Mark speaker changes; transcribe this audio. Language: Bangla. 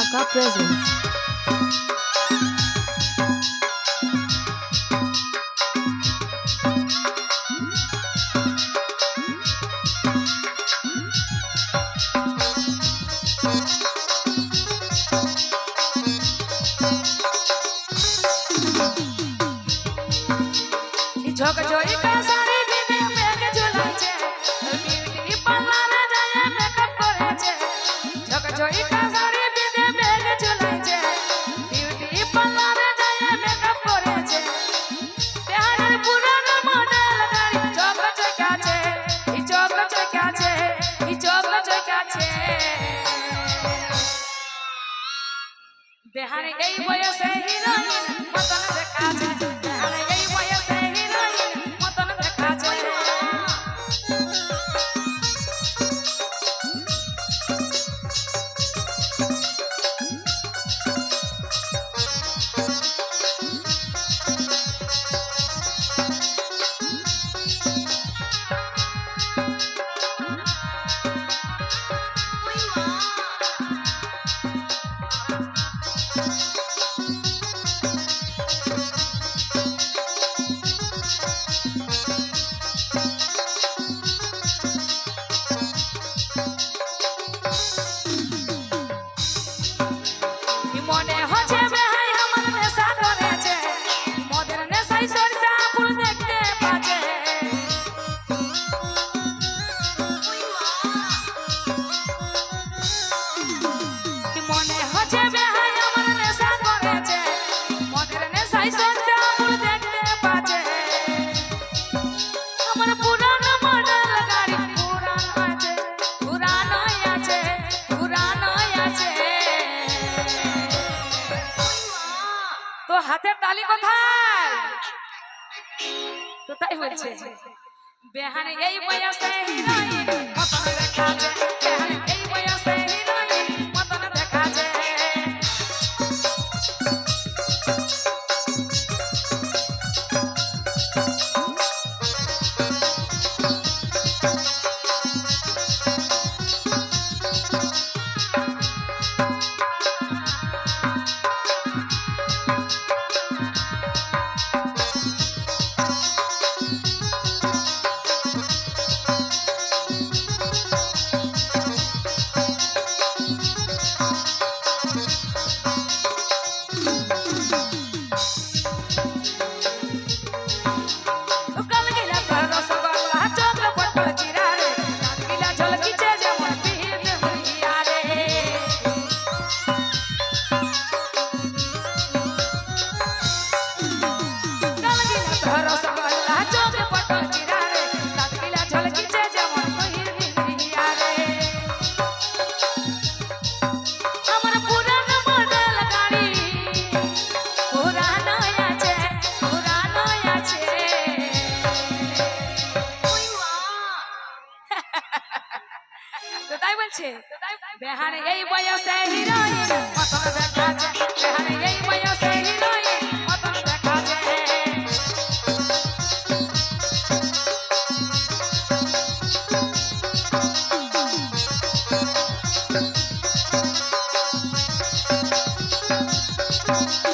Speaker 1: Baka Presents.
Speaker 2: ঝক জয়ী কাজা Joy, dejar en ellos seguidores. Kali কোথায়? তো তাই বলছে বেহানে এই বয়সে দেখা যায়। এই বয়সে দেখা যায়। আর এই বয়সে হিরোইন মতন দেখা যায় আর এই বয়সে হিরোইন মতন দেখা যায় Thank you.